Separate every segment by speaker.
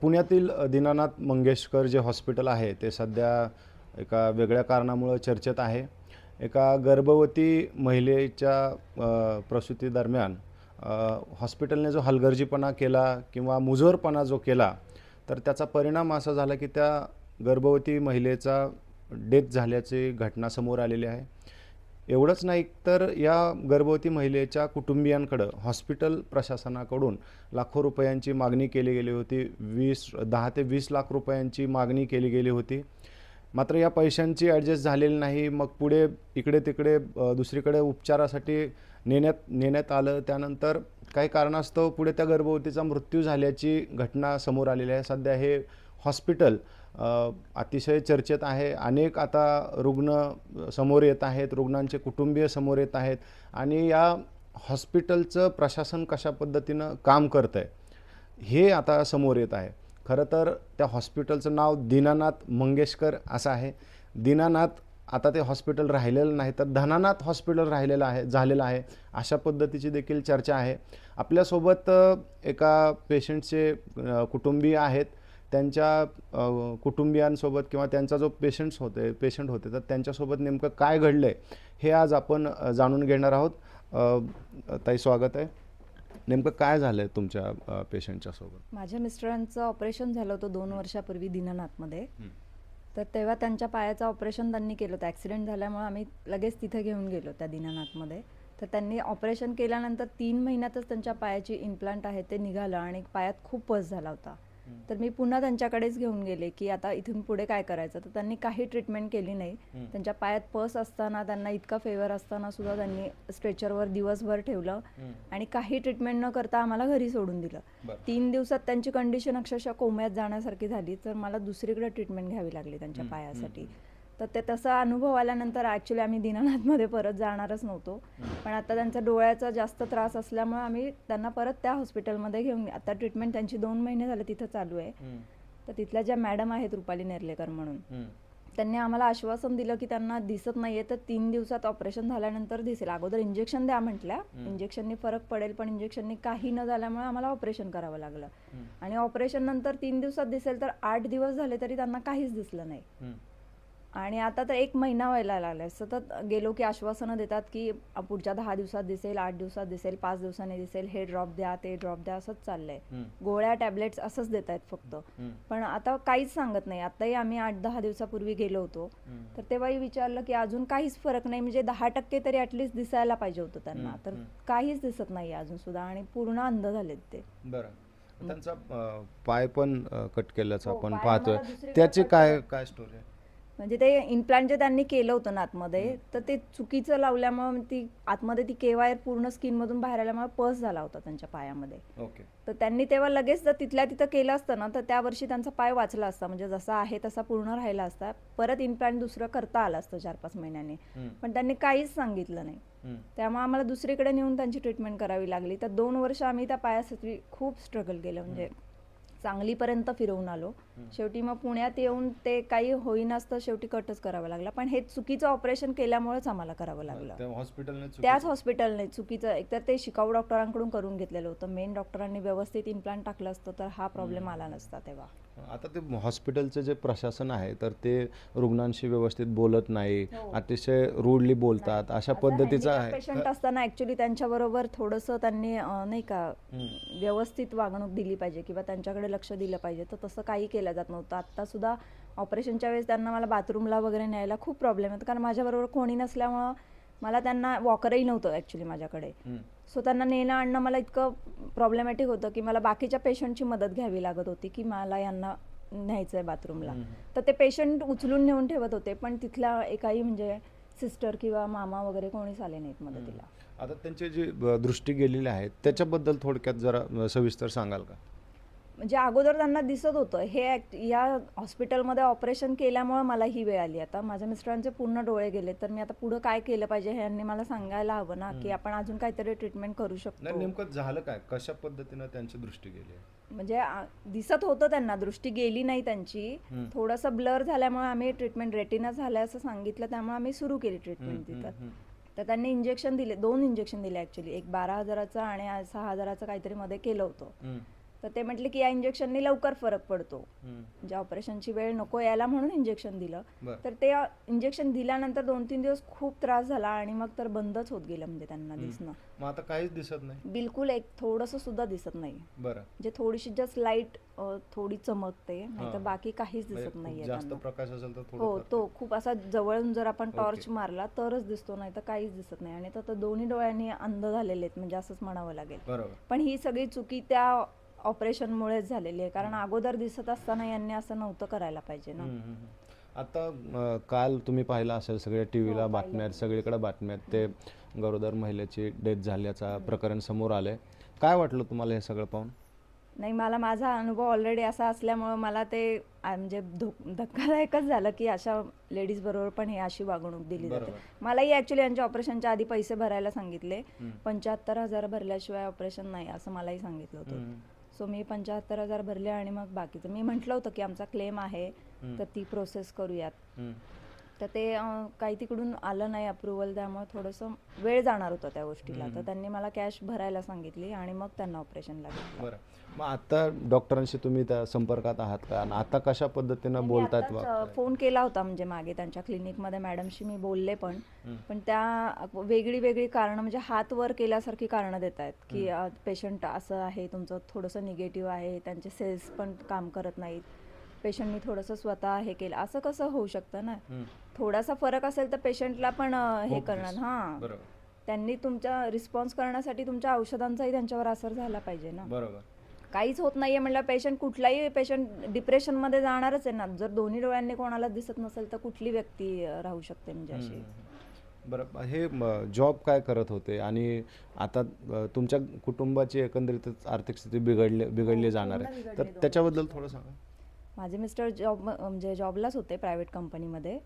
Speaker 1: पुण्यातील दीनानाथ मंगेशकर जे हॉस्पिटल आहे ते सध्या एका वेगळ्या कारणामुळं चर्चेत आहे. एका गर्भवती महिलेच्या प्रसूतीदरम्यान हॉस्पिटलने जो हलगर्जीपणा केला किंवा मुजोरपणा जो केला तर त्याचा परिणाम असा झाला की त्या गर्भवती महिलेचा डेथ झाल्याची घटना समोर आलेली आहे. एवढंच नाही तर या गर्भवती महिलेच्या कुटुंबियांकडं हॉस्पिटल प्रशासनाकडून लाखो रुपयांची मागणी केली गेली होती. वीस दहा ते वीस लाख रुपयांची मागणी केली गेली होती. मात्र या पैशांची ॲडजस्ट झालेली नाही. मग पुढे इकडे तिकडे दुसरीकडे उपचारासाठी नेण्यात नेण्यात आलं. त्यानंतर काही कारणास्तव पुढे त्या गर्भवतीचा मृत्यू झाल्याची घटना समोर आलेली आहे. सध्या हे हॉस्पिटल अतिशय चर्चेत आहे. अनेक आता रुग्ण समोर येत आहेत रुग्णांचे कुटुंबीय समोर येत आहेत आणि या हॉस्पिटलचं प्रशासन कशा पद्धतीनं काम करतं आहे हे आता समोर येत आहे. खरं तर त्या हॉस्पिटलचं नाव दीनानाथ मंगेशकर असं आहे. दीनानाथ आता ते हॉस्पिटल राहिलेलं नाही तर धनानाथ हॉस्पिटल राहिलेलं आहे झालेलं आहे. अशा पद्धतीची देखील चर्चा आहे. आपल्यासोबत एका पेशंटचे कुटुंबीय आहेत. त्यांच्या कुटुंबियांसोबत किंवा त्यांचा जो पेशंट्स होते पेशंट होते तर त्यांच्यासोबत नेमकं काय घडलं आहे हे आज आपण जाणून घेणार आहोत. ताई स्वागत आहे. नेमकं काय झालं आहे तुमच्या पेशंटच्या सोबत?
Speaker 2: माझ्या मिस्टरांचं ऑपरेशन झालं होतं दोन वर्षापूर्वी दीनानाथमध्ये. तर तेव्हा त्यांच्या पायाचं ऑपरेशन त्यांनी केलं होतं. ॲक्सिडेंट झाल्यामुळे आम्ही लगेच तिथे घेऊन गेलो त्या दीनानाथमध्ये. तर त्यांनी ऑपरेशन केल्यानंतर तीन महिन्यातच त्यांच्या पायाची इम्प्लांट आहे ते निघालं आणि पायात खूप पस झाला होता. तर मी पुन्हा त्यांच्याकडेच घेऊन गेले की आता इथून पुढे काय करायचं? तर त्यांनी काही ट्रीटमेंट केली नाही. त्यांच्या पायात पस असताना त्यांना इतका फेवर असताना सुद्धा त्यांनी स्ट्रेचरवर दिवसभर ठेवलं आणि काही ट्रीटमेंट न करता आम्हाला घरी सोडून दिलं. तीन दिवसात त्यांची कंडिशन अक्षरशः कोम्यात जाण्यासारखी झाली तर मला दुसरीकडे ट्रीटमेंट घ्यावी लागली त्यांच्या पायासाठी. तर ते तसा अनुभव आल्यानंतर ॲक्च्युली आम्ही दीनानाथमध्ये परत जाणारच नव्हतो. पण आता त्यांचा डोळ्याचा जास्त त्रास असल्यामुळे आम्ही त्यांना परत त्या हॉस्पिटलमध्ये घेऊन आता ट्रीटमेंट त्यांची दोन महिने झाले तिथं चालू आहे. तर तिथल्या ज्या मॅडम आहेत रुपाली नेर्लेकर म्हणून त्यांनी आम्हाला आश्वासन दिलं की त्यांना दिसत नाहीये तर तीन दिवसात ऑपरेशन झाल्यानंतर दिसेल. अगोदर इंजेक्शन द्या म्हटल्या. इंजेक्शननी फरक पडेल पण इंजेक्शननी काही न झाल्यामुळे आम्हाला ऑपरेशन करावं लागलं. आणि ऑपरेशन नंतर तीन दिवसात दिसेल तर आठ दिवस झाले तरी त्यांना काहीच दिसलं नाही. आणि आता तर एक महिना व्हायला लागलाय. सतत गेलो की आश्वासनं देतात की पुढच्या दहा दिवसात दिसेल आठ दिवसात दिसेल पाच दिवसांनी दिसेल हे ड्रॉप द्या ते ड्रॉप द्या असंच चाललंय. गोळ्या टॅबलेट्स असंच देत आहेत फक्त पण आता काहीच सांगत नाही. आताही आम्ही आठ दहा दिवसापूर्वी गेलो होतो. तर तेव्हाही विचारलं की अजून काहीच फरक नाही. म्हणजे दहा टक्के तरी ऍटलिस्ट दिसायला पाहिजे होतं त्यांना. तर काहीच दिसत नाही अजून सुद्धा आणि पूर्ण अंध झालेत ते.
Speaker 1: बरं. त्यांचा पाय पण कट केल्याचं
Speaker 2: हो,
Speaker 1: आपण पाहतोय. त्याची काय काय स्टोरी आहे?
Speaker 2: म्हणजे ते इम्प्लांट जे त्यांनी केलं होतं ना आतमध्ये तर ते चुकीचं लावल्यामुळे ती आतमध्ये ती केवायर पूर्ण स्किन मधून बाहेर आल्यामुळे पस झाला होता त्यांच्या पायामध्ये.
Speaker 1: ओके.
Speaker 2: तर त्यांनी तेव्हा लगेच जर तिथल्या तिथं केलं असतं ना तर त्या वर्षी त्यांचा पाय वाचला असता म्हणजे जसा आहे तसा पूर्ण राहिला असता. परत इम्प्लांट दुसरं करता आलं असतं चार पाच महिन्यांनी पण त्यांनी काहीच सांगितलं नाही. त्यामुळे आम्हाला दुसरीकडे नेऊन त्यांची ट्रीटमेंट करावी लागली. तर दोन वर्ष आम्ही त्या पायासाठी खूप स्ट्रगल केलं म्हणजे चांगलीपर्यंत फिरवून आलो. शेवटी मग पुण्यात येऊन ते काही होईनाच तर शेवटी कटच करावं लागला. पण हे चुकीचं ऑपरेशन केल्यामुळेच आम्हाला करावं लागलं.
Speaker 1: हॉस्पिटलने
Speaker 2: त्याच हॉस्पिटलने चुकीचं. एकतर ते शिकाऊ डॉक्टरांकडून करून घेतलेलं होतं. मेन डॉक्टरांनी व्यवस्थित इम्प्लांट टाकलं असतं तर हा प्रॉब्लेम आला नसता तेव्हा.
Speaker 1: आता ते हॉस्पिटलचं जे प्रशासन आहे तर ते रुग्णांशी व्यवस्थित बोलत नाही
Speaker 2: हो.
Speaker 1: अतिशय रूडली बोलतात अशा पद्धतीचं आहे.
Speaker 2: पेशंट असताना ऍक्च्युली त्यांच्याबरोबर थोडंसं त्यांनी नाही का व्यवस्थित वागणूक दिली पाहिजे किंवा त्यांच्याकडे लक्ष दिलं पाहिजे. तर तसं काही केलं जात नव्हतं. आता सुद्धा ऑपरेशनच्या वेळेस त्यांना मला बाथरूमला वगैरे न्यायला खूप प्रॉब्लेम येतो कारण माझ्याबरोबर कोणी नसल्यामुळं मला त्यांना वॉकरही नव्हतं ॲक्च्युली माझ्याकडे. सो त्यांना नेणं आणणं मला इतकं प्रॉब्लेमॅटिक होतं की मला बाकीच्या पेशंटची मदत घ्यावी लागत होती की मला यांना न्यायचं आहे बाथरूमला तर ते पेशंट उचलून नेऊन ठेवत होते पण तिथल्या एकाही म्हणजे सिस्टर किंवा मामा वगैरे कोणीच आले नाहीत मदतीला.
Speaker 1: आता त्यांची जी दृष्टी गेलेली आहे त्याच्याबद्दल थोडक्यात जरा सविस्तर सांगाल का?
Speaker 2: म्हणजे अगोदर त्यांना दिसत होतं. हे act- या हॉस्पिटलमध्ये ऑपरेशन केल्यामुळे मला ही वेळ आली. आता माझ्या मिस्टरांचे पूर्ण डोळे गेले. तर मी आता पुढं काय केलं पाहिजे हे यांनी मला सांगायला हवं ना की आपण अजून काहीतरी ट्रीटमेंट करू
Speaker 1: नाही
Speaker 2: शकतो
Speaker 1: नेमकं झालं काय? कशा पद्धतीनं त्यांची दृष्टी गेली?
Speaker 2: म्हणजे आ- दिसत होतं त्यांना दृष्टी गेली नाही त्यांची. थोडंसं ब्लर झाल्यामुळे आम्ही ट्रीटमेंट रेटिना झाल्या असं सांगितलं. त्यामुळे आम्ही सुरू केली ट्रीटमेंट तिथं. तर त्यांनी इंजेक्शन दिले दोन इंजेक्शन दिले ऍक्च्युली एक बारा हजाराचं आणि सहा हजाराचं काहीतरी मध्ये केलं होतं. तर ते म्हटले की या इंजेक्शननी लवकर फरक पडतो. म्हणजे ऑपरेशनची वेळ नको यायला म्हणून इंजेक्शन दिलं. तर ते इंजेक्शन दिल्यानंतर दोन तीन दिवस खूप त्रास झाला आणि मग तर बंदच होत गेलं म्हणजे त्यांना दिसणं.
Speaker 1: मग आता काहीच दिसत नाही?
Speaker 2: बिलकुल एक थोडंसं सुद्धा दिसत नाही.
Speaker 1: बरं.
Speaker 2: म्हणजे थोडीशी जस्ट लाइट थोडी चमकते नाही तर
Speaker 1: हा.
Speaker 2: बाकी काहीच दिसत
Speaker 1: म्हणजे
Speaker 2: नाहीये
Speaker 1: खूप जास्त
Speaker 2: त्यांना.
Speaker 1: प्रकाश असेल तर
Speaker 2: हो तो खूप असा जवळून जर आपण टॉर्च. मारला तरच दिसतो नाही तर काहीच दिसत नाही. आणि तर दोन्ही डोळ्यांनी अंध झालेले आहेत म्हणजे असंच म्हणावं लागेल. पण ही सगळी चुकी त्या ऑपरेशनमुळेच झालेली आहे. कारण अगोदर दिसत असताना यांनी असं नव्हतं करायला पाहिजे ना.
Speaker 1: आता अं, काल तुम्ही पाहिलं असेल सगळ्या टी व्हीला
Speaker 2: हो,
Speaker 1: बातम्या आहेत. सगळीकडे बातम्या आहेत. ते गरोदर महिलेची डेथ झाल्याचा प्रकरण समोर आलंय. काय वाटलं तुम्हाला हे सगळं पाहून?
Speaker 2: नाही मला माझा अनुभव ऑलरेडी असा असल्यामुळं मला ते आ, म्हणजे धो धक्कादायकच झालं की अशा लेडीज बरोबर पण ही अशी वागणूक दिली जाते.
Speaker 1: बरोबर.
Speaker 2: मलाही ॲक्च्युली यांच्या ऑपरेशनच्या आधी पैसे भरायला सांगितले. पंच्याहत्तर हजार भरल्याशिवाय ऑपरेशन नाही असं मलाही सांगितलं होतं. सो मी पंच्याहत्तर हजार भरले आणि मग बाकीचं मी म्हटलं होतं की आमचा क्लेम आहे. तर ती प्रोसेस करूयात. तर ते काही तिकडून आलं नाही अप्रुव्हल त्यामुळे थोडंसं वेळ जाणार होता त्या गोष्टीला. तर. त्यांनी मला कॅश भरायला सांगितली आणि मग त्यांना ऑपरेशनला घेतलं.
Speaker 1: बरं. मग आता डॉक्टरांशी तुम्ही त्या संपर्कात आहात का? आणि आता कशा पद्धतीनं वा-
Speaker 2: अं, फोन केला होता म्हणजे मागे त्यांच्या क्लिनिकमध्ये मॅडमशी मी बोलले पण. पण त्या वेगळी वेगळी कारणं म्हणजे हात वर केल्यासारखी कारणं देत आहेत की पेशंट असं आहे तुमचं थोडंसं निगेटिव्ह आहे त्यांचे सेल्स पण काम करत नाहीत. पेशंटनी थोडंसं स्वतः हे केलं. असं कसं होऊ शकतं ना. थोडासा फरक असेल तर पेशंटला पण हे करणार. हां. त्यांनी तुमच्या रिस्पॉन्स करण्यासाठी तुमच्या औषधांचाही त्यांच्यावर असर झाला पाहिजे ना?
Speaker 1: बरोबर.
Speaker 2: काहीच होत नाहीये म्हणलं पेशंट कुठलाही पेशंट डिप्रेशनमध्ये जाणारच आहे ना? जर दोन्ही डोळ्यांनी कोणाला दिसत नसेल तर कुठली व्यक्ती राहू शकते म्हणजे अशी.
Speaker 1: बरं हे जॉब काय करत होते? आणि आता तुमच्या कुटुंबाची एकंदरीतच आर्थिक स्थिती बिघडली बिघडली
Speaker 2: हो,
Speaker 1: जाणार आहे.
Speaker 2: बिघडली
Speaker 1: तर
Speaker 2: दोघांची.
Speaker 1: त्याच्याबद्दल थोडं सांगा.
Speaker 2: माझे मिस्टर जॉब म्हणजे जॉबलाच होते प्रायव्हेट कंपनीमध्ये.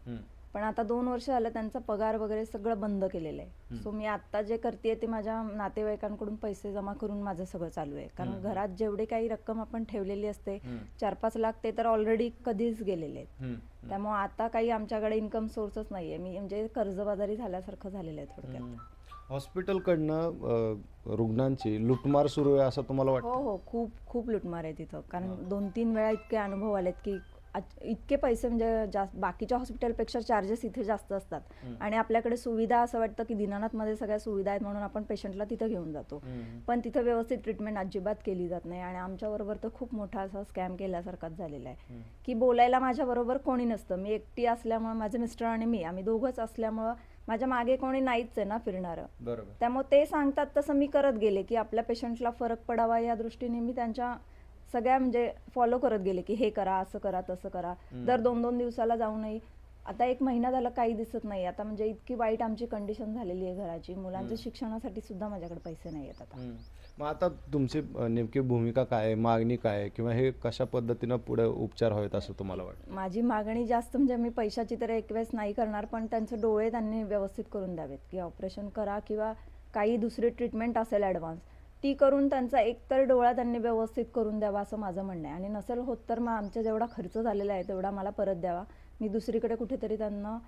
Speaker 2: पण आता दोन वर्ष झालं त्यांचा पगार वगैरे सगळं बंद केलेलं आहे. सो मी आता जे करते ते माझ्या नातेवाईकांकडून पैसे जमा करून माझं सगळं चालू आहे कारण. घरात जेवढे काही रक्कम आपण ठेवलेली असते.
Speaker 1: चार
Speaker 2: पाच लाख ते तर ऑलरेडी कधीच गेलेले आहेत. त्यामुळे आता काही आमच्याकडे इन्कम सोर्सच नाहीये मी म्हणजे कर्जबाजारी झाल्यासारखं झालेलं आहे थोडक्यात.
Speaker 1: हॉस्पिटलकडनं अ, रुग्णांची लुटमार सुरू आहे असं तुम्हाला
Speaker 2: हो
Speaker 1: वाटतं
Speaker 2: हो खूप खूप लुटमार आहे तिथं कारण
Speaker 1: हा.
Speaker 2: दोन तीन वेळा इतके अनुभव आलेत की आज- इतके पैसे म्हणजे जास्त बाकीच्या हॉस्पिटलपेक्षा चार्जेस इथे जास्त असतात
Speaker 1: हम्म.
Speaker 2: आणि आपल्याकडे सुविधा असं वाटतं की दीनानाथमध्ये सगळ्या सुविधा आहेत म्हणून आपण पेशंटला तिथं घेऊन जातो
Speaker 1: हम्म.
Speaker 2: पण तिथं व्यवस्थित ट्रीटमेंट अजिबात केली जात नाही आणि आमच्याबरोबर तर खूप मोठा असा स्कॅम केल्यासारखाच झालेला आहे
Speaker 1: हम्म.
Speaker 2: की बोलायला माझ्याबरोबर कोणी नसतं मी एकटी असल्यामुळं माझे मिस्टर आणि मी आम्ही दोघंच असल्यामुळं माझ्या मागे कोणी नाहीच आहे ना फिरणारं.
Speaker 1: बरोबर.
Speaker 2: त्यामुळे ते सांगतात तसं मी करत गेले की आपल्या पेशंटला फरक पडावा या दृष्टीने मी त्यांच्या सगळ्या म्हणजे फॉलो करत गेले की हे करा असं करा तसं करा. दर दोन दोन दिवसाला जाऊनही आता एक महिना झाला काही दिसत नाही. आता म्हणजे इतकी वाईट आमची कंडिशन झालेली आहे घराची. मुलांच्या. शिक्षणासाठी सुद्धा माझ्याकडे पैसे नाही आहेत आता.
Speaker 1: मग आता तुमची नेमकी भूमिका काय आहे मागणी काय आहे किंवा हे कशा पद्धतीनं पुढे उपचार व्हावेत असं तुम्हाला वाटतं?
Speaker 2: माझी मागणी जास्त म्हणजे मी पैशाची तर एक वेळेस नाही करणार पण त्यांचे डोळे त्यांनी व्यवस्थित करून द्यावेत की ऑपरेशन करा किंवा काही दुसरी ट्रीटमेंट असेल ॲडव्हान्स ती करून त्यांचा एकतर डोळा त्यांनी व्यवस्थित करून द्यावा असं माझं म्हणणं आहे. आणि नसेल होत तर मग आमच्या जेवढा खर्च झालेला आहे तेवढा मला परत द्यावा. मी दुसरीकडे कुठेतरी त्यांना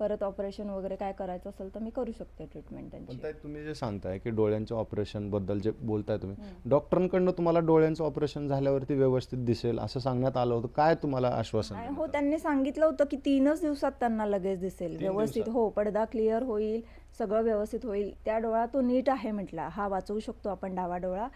Speaker 2: परत ऑपरेशन वगैरे काय करायचं असेल तर मी करू शकते ट्रीटमेंट
Speaker 1: पण
Speaker 2: त्यांची
Speaker 1: ताई तुम्ही जे सांगताय की डोळ्यांच्या ऑपरेशनबद्दल जे बोलताय तुम्ही. डॉक्टरांकडनं तुम्हाला डोळ्यांचं ऑपरेशन झाल्यावरती व्यवस्थित दिसेल असं सांगण्यात आलं होतं काय तुम्हाला आश्वासन देण्यात
Speaker 2: हो
Speaker 1: आलं?
Speaker 2: त्यांनी सांगितलं होतं की तीनच दिवसात त्यांना लगेच दिसेल
Speaker 1: तीन
Speaker 2: व्यवस्थित
Speaker 1: दिवसात?
Speaker 2: हो पडदा क्लिअर होईल सगळं व्यवस्थित होईल. त्या डोळा तो नीट आहे म्हटला. हा वाचवू शकतो आपण डावा डोळा.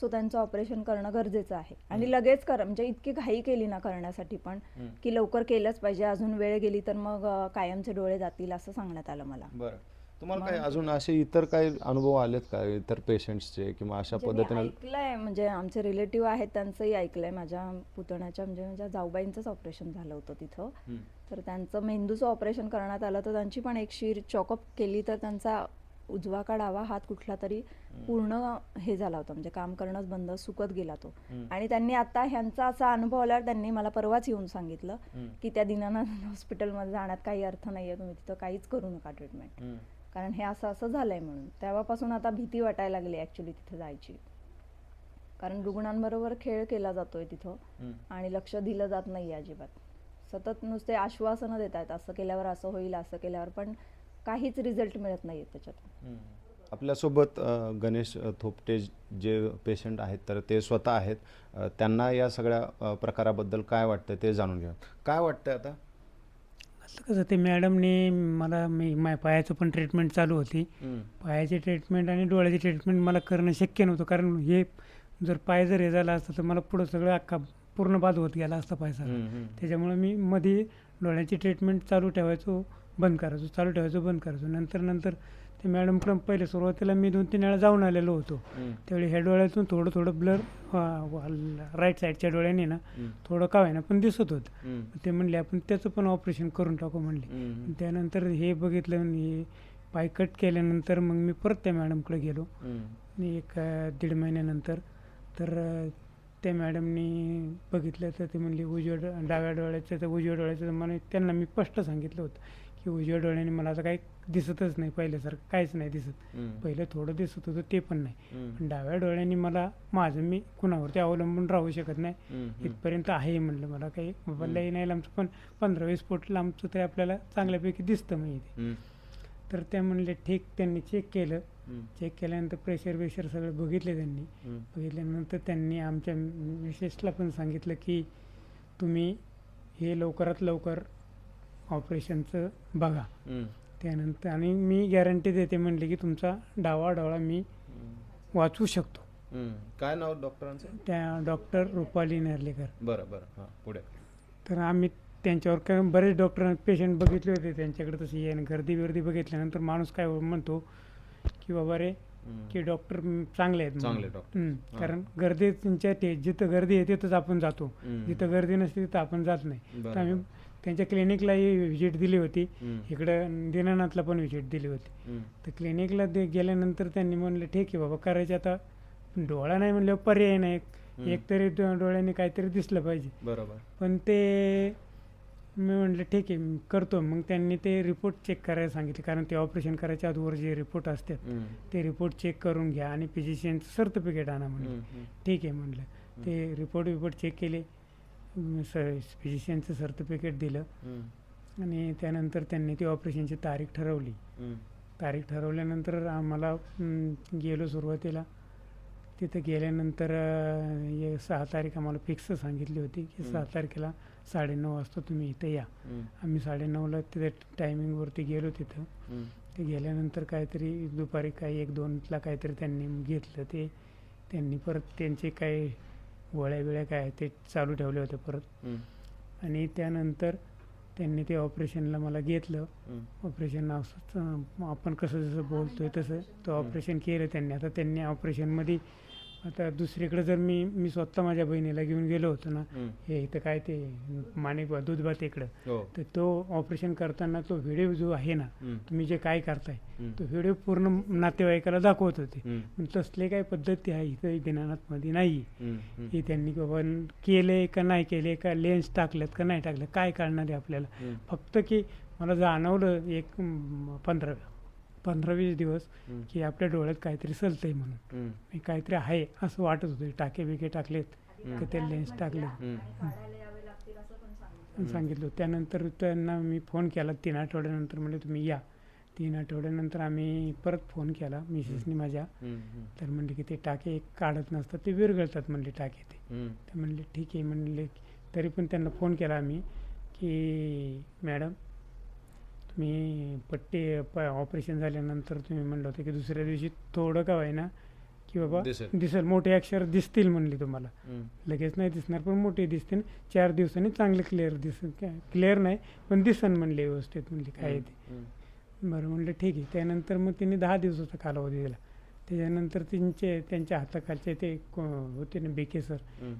Speaker 2: सो त्यांचं ऑपरेशन करणं गरजेचं आहे. आणि लगेच कर म्हणजे इतकी घाई केली ना करण्यासाठी पण. की लवकर केलंच पाहिजे. अजून वेळ गेली तर मग कायमचे डोळे जातील असं सांगण्यात आलं मला.
Speaker 1: बरं. तुम्हाला काय अजून असे इतर काही अनुभव आलेत का? इतर पेशंट्सचे किंवा अशा पद्धतीनं?
Speaker 2: ऐकलंय म्हणजे आमचे रिलेटिव्ह आहेत त्यांचंही ऐकलंय. माझ्या पुतण्याच्या म्हणजे माझ्या जाऊबाईंचंच ऑपरेशन झालं होतं तिथं. तर त्यांचं मेंदूचं ऑपरेशन करण्यात आलं तर त्यांची पण एक शीर चॉकअप केली तर त्यांचा उजवा का डावा हात कुठला तरी पूर्ण हे झाला होता म्हणजे काम करणंच बंद सुकत गेला तो. आणि त्यांनी आता ह्यांचा असा अनुभव आल्यावर त्यांनी मला परवाच येऊन सांगितलं. की त्या दिनानाथ हॉस्पिटलमध्ये जाण्यात काही अर्थ नाही आहे तुम्ही तिथं काहीच करू नका ट्रीटमेंट. कारण हे असं असं झालंय म्हणून तेव्हापासून आता भीती वाटायला लागली ॲक्च्युली तिथे जायची कारण रुग्णांबरोबर खेळ केला जातोय तिथं. आणि लक्ष दिलं जात नाही अजिबात सतत नुसते आश्वासनं देत आहेत असं केल्यावर असं होईल असं केल्यावर पण काहीच रिझल्ट मिळत नाही त्याच्यात.
Speaker 1: आपल्यासोबत गणेश थोपटे जे पेशंट आहेत तर ते स्वतः आहेत. त्यांना या सगळ्या प्रकाराबद्दल काय वाटतं ते जाणून घ्या काय वाटतं आता?
Speaker 3: असं कसं ते मॅडमने मला मी माझ्या पायाचं पण ट्रीटमेंट चालू होती. पायाची ट्रीटमेंट आणि डोळ्याची ट्रीटमेंट मला करणं शक्य नव्हतं. कारण हे जर पाय जर हे झाला असतं तर मला पुढं सगळं अख्खा पूर्ण बाद होत गेला असता
Speaker 1: हम्म.
Speaker 3: त्याच्यामुळं मी मध्ये डोळ्याची ट्रीटमेंट चालू ठेवायचो बंद करायचो चालू ठेवायचो बंद करायचो नंतर नंतर ते मॅडमकडं पहिले सुरुवातीला मी दोन तीन वेळा जाऊन आलेलो होतो. त्यावेळी ह्या डोळ्यातून थोडं थोडं ब्लर राईट साईडच्या डोळ्याने ना. थोडं का ना पण दिसत होतं. ते म्हणले आपण त्याचं पण ऑपरेशन करून टाकू म्हणले. त्यानंतर हे बघितलं हे पाय कट केल्यानंतर मग मी परत त्या मॅडमकडे गेलो एक दीड महिन्यानंतर तर त्या मॅडमनी बघितलं तर ते म्हणले उजव्या डो- डाव्या डोळ्याचं तर उजव्या डोळ्याचं तर मला त्यांना मी स्पष्ट सांगितलं होतं की उजव्या डोळ्याने मला आता काही दिसतच नाही पहिल्यासारखं काहीच नाही दिसत. पहिलं थोडं दिसत होतं ते पण नाही. पण डाव्या डोळ्याने मला माझं मी कुणावरती अवलंबून राहू शकत नाही. इथपर्यंत आहे म्हणलं मला काही लई नाही लांबचं पण पंधरा वीस फूट लांबचं ते आपल्याला चांगल्यापैकी दिसतं
Speaker 1: हम्म.
Speaker 3: तर त्या म्हणले ठीक त्यांनी चेक केलं. चेक केल्यानंतर प्रेशर बेशर सगळं बघितले त्यांनी. बघितल्यानंतर त्यांनी आमच्या मिसेसला पण सांगितलं की तुम्ही हे लवकरात लवकर ऑपरेशनचं बघा. त्यानंतर आणि मी गॅरंटी देते म्हणले की तुमचा डावा डोळा मी. वाचवू शकतो.
Speaker 1: काय नाव डॉक्टरांचं
Speaker 3: त्या डॉक्टर रुपाली नेर्लेकर
Speaker 1: बरं बरं हां पुढे
Speaker 3: तर आम्ही त्यांच्यावर काय बरेच डॉक्टर पेशंट बघितले होते त्यांच्याकडे तशी गर्दी बिर्दी बघितल्यानंतर माणूस काय म्हणतो की बाबा रे. की डॉक्टर चांगले आहेत.
Speaker 1: चांगले डॉक्टर.
Speaker 3: हम्म. कारण गर्दी त्यांच्या ते जिथं गर्दी आहे तिथंच आपण जातो
Speaker 1: हम्म.
Speaker 3: जिथं गर्दी नसते तिथं आपण जात नाही तर. आम्ही त्यांच्या क्लिनिकलाही व्हिजिट दिली होती
Speaker 1: हम्म.
Speaker 3: इकडं दिनानाथला पण व्हिजिट दिली होती
Speaker 1: हम्म.
Speaker 3: तर क्लिनिकला ते गेल्यानंतर त्यांनी म्हणलं ठीक आहे बाबा करायचे आता डोळा नाही म्हणल्यावर पर्याय नाही
Speaker 1: हम्म.
Speaker 3: एक तरी डो- डोळ्याने काहीतरी दिसलं पाहिजे
Speaker 1: बरोबर
Speaker 3: पण ते मी म्हटलं ठीक आहे मी करतो मग त्यांनी ते रिपोर्ट चेक करायला सांगितले कारण ते ऑपरेशन करायच्या अगोदर जे रिपोर्ट असतात. ते रिपोर्ट चेक करून घ्या आणि फिजिशियनचं सर्टिफिकेट आणा म्हणलं.
Speaker 1: हम्म.
Speaker 3: ठीक आहे म्हटलं ते रिपोर्ट विपोर्ट चेक केले फिजिशियनचं सर्टिफिकेट दिलं. आणि त्यानंतर त्यांनी ती ऑपरेशनची तारीख ठरवली. तारीख ठरवल्यानंतर आम्हाला गेलो सुरुवातीला तिथं गेल्यानंतर सहा तारीख आम्हाला फिक्स सांगितली होती की. सहा तारखेला साडेनऊ वाजता तुम्ही इथं या. आम्ही साडेनऊला तिथे टायमिंगवरती गेलो तिथं. ते गेल्यानंतर काहीतरी दुपारी काही एक दोनला काहीतरी त्यांनी घेतलं ते त्यांनी परत त्यांचे काही गोळ्या बिळ्या काय ते चालू ठेवले होते परत. आणि त्यानंतर त्यांनी ते ऑपरेशनला मला घेतलं. ऑपरेशन आपण कसं जसं बोलतोय तसं तो. ऑपरेशन केलं त्यांनी आता त्यांनी ऑपरेशनमध्ये आता दुसरीकडे जर मी मी स्वतः माझ्या बहिणीला घेऊन गेलो होतो ना. हे इथं काय ते माणिक दूधबात इकडं
Speaker 1: हो
Speaker 3: तर तो ऑपरेशन करताना तो व्हिडिओ जो आहे ना. तुम्ही जे काय करताय. तो व्हिडिओ पूर्ण नातेवाईकाला दाखवत होते तसले काही पद्धती आहे इथं दिनानाथमध्ये नाही. की त्यांनी बाबा केले का नाही केले का लेन्स टाकलेत का नाही टाकलं काय कळणार आहे आपल्याला. फक्त की मला जाणवलं एक म, पंधरा वीस दिवस. की आपल्या डोळ्यात काहीतरी चलतंय म्हणून. मी काहीतरी आहे असं वाटत होतं. टाके बिके टाकलेत. का ते लेन्स टाकले. सांगितलं. त्यानंतर त्यांना मी फोन केला. तीन आठवड्यानंतर म्हणजे तुम्ही या. तीन आठवड्यानंतर आम्ही परत फोन केला मिसेसनी माझ्या. तर म्हणले की ते टाके काढत नसतात. ते विरघळतात म्हणले टाके ते.
Speaker 1: हम्म.
Speaker 3: ते म्हणले ठीक आहे. म्हणले तरी पण त्यांना फोन केला आम्ही की मॅडम तुम्ही पट्टी ऑपरेशन झाल्यानंतर तुम्ही म्हणलं होतं की दुसऱ्या दिवशी थोडं का ना की बाबा
Speaker 1: दिसेल.
Speaker 3: मोठे अक्षर दिसतील म्हणले तुम्हाला. लगेच नाही दिसणार पण मोठे दिसतील चार दिवसांनी चांगले क्लिअर दिस क्लिअर नाही पण दिसन म्हणले व्यवस्थित म्हणले काय आहे ते. बरं म्हणलं ठीक आहे त्यानंतर मग त्यांनी दहा दिवसाचा कालावधी दिला त्याच्यानंतर त्यांचे त्यांच्या हाताखालचे ते होते ना बेके सर.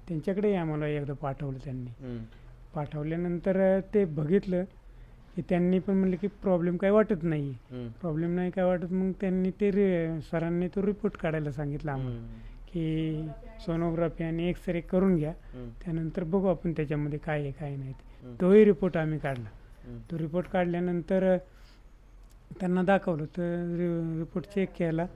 Speaker 3: त्यांच्याकडेही आम्हाला एकदा पाठवलं त्यांनी. पाठवल्यानंतर ते बघितलं की त्यांनी पण म्हणलं की प्रॉब्लेम काय वाटत नाही. प्रॉब्लेम नाही काय वाटत मग त्यांनी ते रि सरांनी तो रिपोर्ट काढायला सांगितला आम्हाला. की सोनोग्राफी आणि एक्सरे करून घ्या. त्यानंतर बघू आपण त्याच्यामध्ये काय आहे काय नाही ते. तोही रिपोर्ट आम्ही काढला. तो रिपोर्ट काढल्यानंतर त्यांना दाखवलं तर रिपोर्ट चेक केला.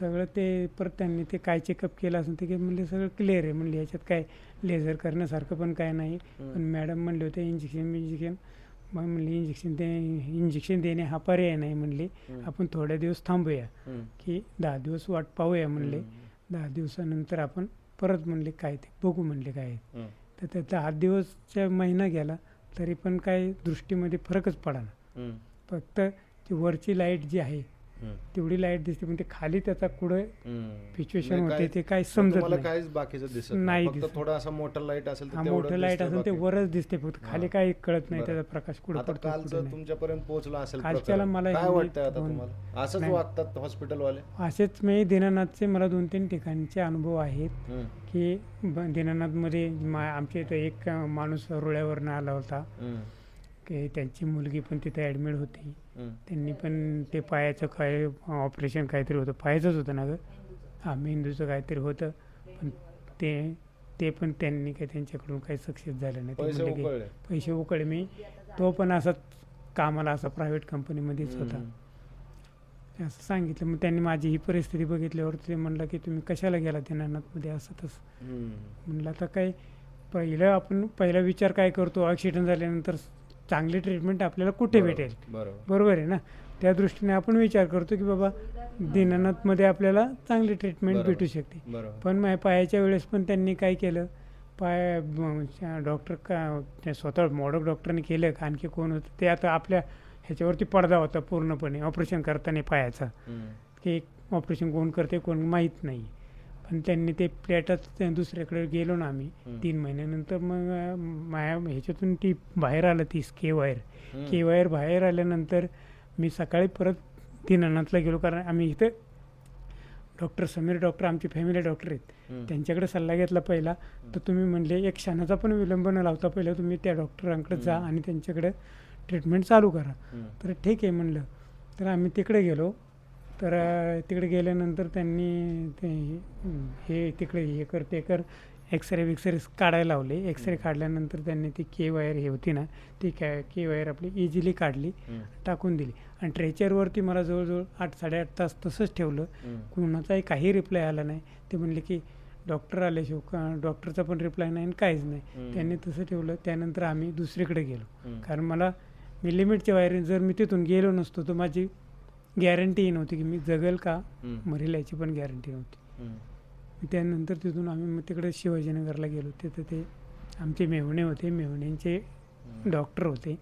Speaker 3: सगळं ते परत त्यांनी ते काय चेकअप केलं असेल ते म्हणले सगळं क्लिअर आहे म्हणले याच्यात काय लेझर करण्यासारखं पण काय नाही. पण मॅडम म्हणले होते इंजेक्शन इंजेक्शन मग म्हणले इंजेक्शन दे इंजेक्शन देणे हा पर्याय नाही म्हणले. आपण थोड्या दिवस थांबूया. की दहा दिवस वाट पाहूया म्हणले. दहा दिवसानंतर आपण परत म्हणले काय ते बघू म्हणले काय. तर त्या दहा दिवसच्या महिना गेला तरी पण काय दृष्टीमध्ये फरकच पडाना फक्त ती वरची लाइट जी आहे तेवढी लाइट दिसते पण ते खाली त्याचा कुठं सिच्युएशन होते ते काय समजत नाही
Speaker 1: काहीच बाकीचं दिसत
Speaker 3: नाही
Speaker 1: नाही फक्त
Speaker 3: दिसत.
Speaker 1: थोडा असा मोठा लाइट असेल तर
Speaker 3: मोठं
Speaker 1: लाइट
Speaker 3: असेल ते. वरच दिसते फक्त खाली. काही कळत नाही. त्याचा प्रकाश कुठं पडतो
Speaker 1: तुमच्यापर्यंत पोहोचलं असेल
Speaker 3: कालच्याला. मला
Speaker 1: काय वाटतंय आता तुम्हाला असंच. वागतात हॉस्पिटलवाले
Speaker 3: असेच मी दीनानाथचे मला दोन तीन ठिकाणचे अनुभव आहेत की दीनानाथमध्ये आमच्या इथं एक माणूस रुळ्यावरनं आला होता की त्यांची मुलगी पण तिथे ॲडमिट होती त्यांनी पण ते पायाचं काय ऑपरेशन काहीतरी होतं. पायाचंच होतं ना गं? हा मेंदूचं काहीतरी होतं. पण ते ते पण त्यांनी काही त्यांच्याकडून काही सक्सेस झालं नाही. ते म्हणले की पैसे उकळले. मी तो पण असाच कामाला असा प्रायव्हेट कंपनीमध्येच होता. असं सांगितलं. मग त्यांनी माझी ही परिस्थिती बघितल्यावर ते म्हणलं की तुम्ही कशाला गेला दीनानाथमध्ये असं तसं. म्हणलं आता काय पहिलं आपण पहिला विचार काय करतो? ॲक्सिडेंट झाल्यानंतर चांगली ट्रीटमेंट आपल्याला कुठे भेटेल?
Speaker 1: बरोबर.
Speaker 3: बरोबर आहे ना? त्या दृष्टीने आपण विचार करतो की बाबा दीनानाथमध्ये आपल्याला चांगली ट्रीटमेंट. भेटू शकते.
Speaker 1: बरोबर.
Speaker 3: पण माझ्या पायाच्या वेळेस पण त्यांनी काय केलं? पाय डॉक्टर का स्वतः मोडक डॉक्टरने केलं का आणखी कोण होतं ते आता आपल्या ह्याच्यावरती पडदा होता पूर्णपणे ऑपरेशन करताना पायाचा. की ऑपरेशन कोण करते कोण माहीत नाही. पण त्यांनी ते प्लेटच दुसऱ्याकडे गेलो ना आम्ही तीन महिन्यानंतर मग माया ह्याच्यातून ती बाहेर आलं ती के वायर. के वायर बाहेर आल्यानंतर मी सकाळी परत दीनानाथला गेलो कारण आम्ही इथं डॉक्टर समीर डॉक्टर आमचे फॅमिली डॉक्टर आहेत. त्यांच्याकडे सल्ला घेतला पहिला. तर तुम्ही म्हणले एक क्षणाचा पण विलंब न लावता पहिला तुम्ही त्या डॉक्टरांकडे जा. आणि त्यांच्याकडे ट्रीटमेंट चालू करा. तर ठीक आहे म्हणलं. तर आम्ही तिकडे गेलो. तर तिकडे गेल्यानंतर त्यांनी ते हे तिकडे हे कर ते कर एक्सरे विक्सरे काढायला लावले. एक्सरे काढल्यानंतर त्यांनी ती के वायर हे होती ना ती कॅ के वायर आपली इझिली काढली टाकून दिली. आणि ट्रेचरवरती मला जवळजवळ आठ साडेआठ तास तसंच ठेवलं. कुणाचाही काही रिप्लाय आला नाही. ते म्हणले की डॉक्टर आल्याशिवाय का डॉक्टरचा पण रिप्लाय नाही आणि काहीच नाही. त्यांनी तसं ठेवलं. त्यानंतर आम्ही दुसरीकडे गेलो. कारण मला मी लिमिटच्या बाहेर जर मी तिथून गेलो नसतो तर माझी गॅरंटी नव्हती की मी जगेल का? मरेल याची पण गॅरंटी नव्हती. त्यानंतर तिथून आम्ही मग तिकडे शिवाजीनगरला गेलो. तिथं ते आमचे मेहुणे होते. मेहुण्यांचे डॉक्टर होते.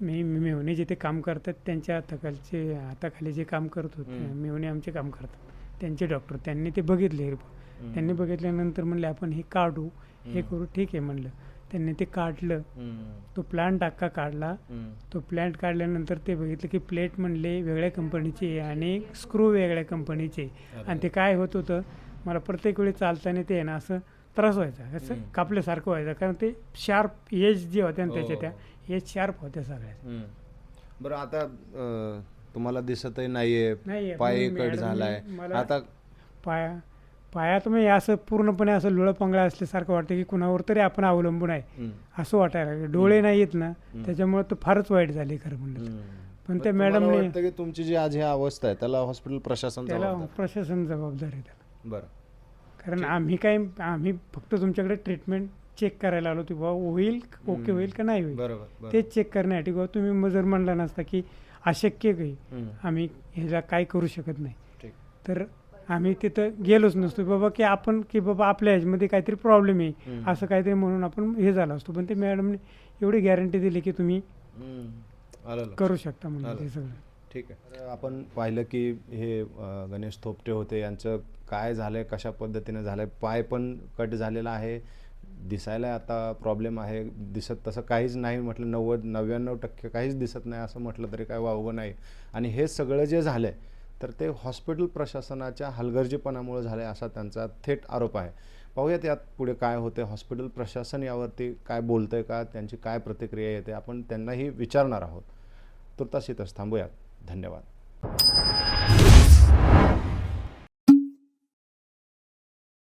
Speaker 3: मी मी मेहुणे जिथे काम करतात त्यांच्या हाताखालचे हाताखाली जे काम करत होते
Speaker 1: हम्म.
Speaker 3: मेहुणे आमचे काम करतात. त्यांचे डॉक्टर. त्यांनी ते बघितले त्यांनी बघितल्यानंतर म्हणले आपण हे काढू. हे करू. ठीक आहे म्हणलं. त्यांनी ते काढलं. तो प्लांट अख्खा काढला. तो प्लॅन्ट काढल्यानंतर ते बघितलं की प्लेट म्हणले वेगळ्या कंपनीचे आणि स्क्रू वेगळ्या कंपनीचे आणि ते काय होत होतं मला प्रत्येक वेळी चालताना ते आहे ना असं त्रास व्हायचा. असं
Speaker 1: हम्म.
Speaker 3: कापल्यासारखं व्हायचं. कारण ते शार्प एज जे होत्या ना त्याच्या
Speaker 1: हो.
Speaker 3: त्या एज शार्प होत्या सगळ्या
Speaker 1: बरं आता तुम्हाला दिसतही नाहीये.
Speaker 3: नाही
Speaker 1: पाय कट झालाय. आता
Speaker 3: पाया पायात म्हणजे असं पूर्णपणे असं लुळं पंगळा असल्यासारखं वाटतं की कुणावर तरी आपण अवलंबून आहे. असं वाटायला लागलं. डोळे नाही येत ना. त्याच्यामुळे तर फारच वाईट झाले खरं म्हणलं. पण त्या मॅडमने
Speaker 1: वाटतं की तुमची जी आज ही अवस्था आहे त्याला हॉस्पिटल प्रशासन
Speaker 3: त्याला
Speaker 1: जबाबदार?
Speaker 3: प्रशासन जबाबदार आहे त्याला.
Speaker 1: बरं.
Speaker 3: कारण आम्ही काय आम्ही फक्त तुमच्याकडे ट्रीटमेंट चेक करायला आलो की बाबा होईल ओके. होईल का नाही होईल. तेच चेक करण्यासाठी बाबा तुम्ही मग जर म्हणला नसता की अशक्य काही आम्ही ह्याला काय करू शकत नाही.
Speaker 1: ठीक.
Speaker 3: तर आम्ही तिथं गेलोच नसतो. बाबा की आपण की बाबा आपल्या ह्याच्यामध्ये काहीतरी प्रॉब्लेम आहे. असं काहीतरी म्हणून आपण हे झालं असतो. पण ते मॅडमने एवढी गॅरंटी दिली की तुम्ही. करू शकता म्हणजे
Speaker 1: आलं.
Speaker 3: ते सगळं.
Speaker 1: ठीक आहे. तर आपण पाहिलं की हे गणेश थोपटे होते यांचं काय झालंय कशा पद्धतीने झालंय पाय पण कट झालेला आहे. दिसायला आता प्रॉब्लेम आहे. दिसत तसं काहीच नाही म्हटलं. नव्वद नव्याण्णव टक्के काहीच दिसत नाही असं म्हटलं तरी काय वावगं नाही. आणि हे सगळं जे झालंय तर ते हॉस्पिटल प्रशासनाच्या हलगर्जीपणामुळे झाले असा त्यांचा थेट आरोप आहे. पाहूयात यात पुढे काय होते हॉस्पिटल प्रशासन यावरती काय बोलतंय का त्यांची काय प्रतिक्रिया येते आपण त्यांनाही विचारणार आहोत. तुर्तास इथंच थांबूयात. धन्यवाद.